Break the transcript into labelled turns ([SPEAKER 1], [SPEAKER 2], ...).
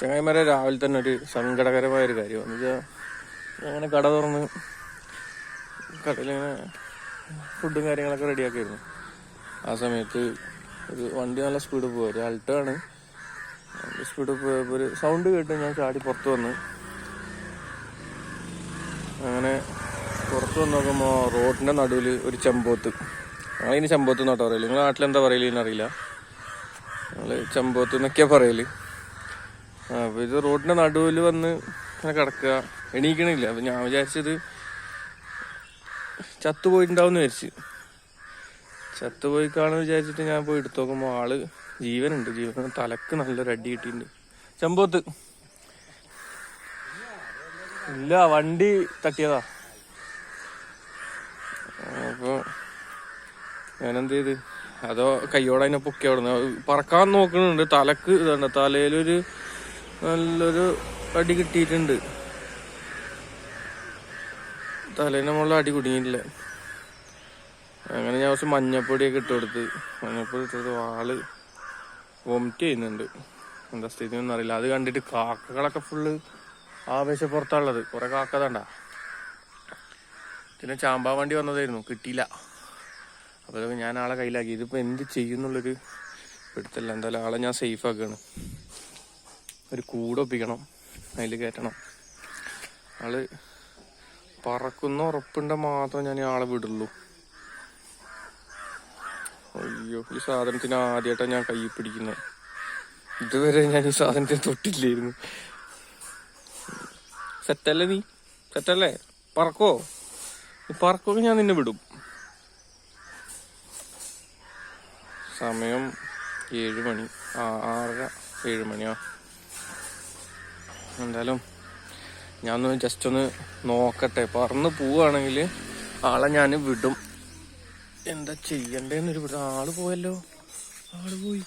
[SPEAKER 1] ചങ്ങായിമാരെ രാവിലെ തന്നെ ഒരു സങ്കടകരമായ ഒരു കാര്യം എന്ന് വെച്ചാൽ അങ്ങനെ കട തുറന്ന് കടയിലിങ്ങനെ ഫുഡും കാര്യങ്ങളൊക്കെ റെഡിയാക്കിയിരുന്നു. ആ സമയത്ത് ഒരു വണ്ടി നല്ല സ്പീഡ് പോകും ഒരു അൾട്ടോ ആണ്. സ്പീഡ് പോയപ്പോൾ ഒരു സൗണ്ട് കേട്ട് ഞാൻ ചാടി പുറത്ത് വന്ന്. അങ്ങനെ പുറത്ത് വന്ന് നോക്കുമ്പോൾ റോഡിന്റെ നടുവിൽ ഒരു ചെമ്പോത്ത്. ഞങ്ങളിനി ചെമ്പോത്ത് എന്നോട്ടോ പറയില്ല നിങ്ങളുടെ നാട്ടിലെന്താ പറയലെന്ന് ഞങ്ങൾ ചെമ്പോത്ത് എന്നൊക്കെയാണ് പറയൽ. അപ്പൊ ഇത് റോഡിന്റെ നടുവിൽ വന്ന് ഇങ്ങനെ കിടക്കുക. എണീക്കണില്ല. അപ്പൊ ഞാൻ വിചാരിച്ചത് ചത്തുപോയിട്ടുണ്ടാവും എന്ന് വിചാരിച്ച്. ചത്തുപോയി കാണുമെന്ന് വിചാരിച്ചിട്ട് ഞാൻ പോയി എടുത്തു നോക്കുമ്പോൾ ആൾ ജീവനുണ്ട്. ജീവൻ തലക്ക് നല്ലൊരു അടി കിട്ടിയിട്ടുണ്ട്. ചെമ്പോത്ത്. ഇല്ല വണ്ടി തട്ടിയതാ. അപ്പൊ ഞാനെന്ത് ചെയ്ത്? അതോ കയ്യോടെ അതിനെ പൊക്കി പറക്കാൻ നോക്കുന്നുണ്ട് തലക്ക് ഇതാണ് തലയിലൊരു നല്ലൊരു അടി കിട്ടിയിട്ടുണ്ട്. തലേനെ മുകളിൽ അടി കുടുങ്ങിയിട്ടില്ല. അങ്ങനെ ഞാൻ കുറച്ച് മഞ്ഞപ്പൊടിയൊക്കെ ഇട്ട് കൊടുത്ത് മഞ്ഞപ്പൊടി ഇട്ട് കൊടുത്ത് ആൾ വോമിറ്റ് ചെയ്യുന്നുണ്ട്. എന്താ സ്ഥിതി ഒന്നും അറിയില്ല. അത് കണ്ടിട്ട് കാക്കകളൊക്കെ ഫുള്ള് ആവേശപ്പുറത്താണുള്ളത്. കുറെ കാക്ക തണ്ട പിന്നെ ചാമ്പാ വണ്ടി വന്നതായിരുന്നു. കിട്ടിയില്ല. അപ്പോൾ ഞാൻ ആളെ കയ്യിലാക്കി. ഇതിപ്പോൾ എന്ത് ചെയ്യുന്നുള്ളൊരു പിടുത്തല്ല. എന്തായാലും ആളെ ഞാൻ സേഫ് ആക്കാണ്. ഒരു കൂടൊപ്പിക്കണം അതിൽ കയറ്റണം ആൾ പറക്കുന്ന ഉറപ്പുണ്ട മാത്രം ഞാൻ ആളെ വിടുള്ളൂ. അയ്യോ ഈ സാധനത്തിന് ആദ്യമായിട്ടാണ് ഞാൻ കൈ പിടിക്കുന്നത് ഇതുവരെ ഞാൻ ഈ സാധനത്തിന് തൊട്ടില്ലായിരുന്നു. സെറ്റല്ലേ നീ? സെറ്റല്ലേ? പറക്കോ? നീ പറക്കൊക്കെ ഞാൻ നിന്നെ വിടും. സമയം ഏഴ് മണി ആ ആറര ഏഴ് മണിയാ. എന്തായാലും ഞാൻ ഒന്ന് ജസ്റ്റ് ഒന്ന് നോക്കട്ടെ. പറന്ന് പോവുകയാണെങ്കിൽ ആളെ ഞാൻ വിടും. എന്താ ചെയ്യണ്ടേന്നൊരു വിടും ആൾ പോയല്ലോ. ആൾ പോയി.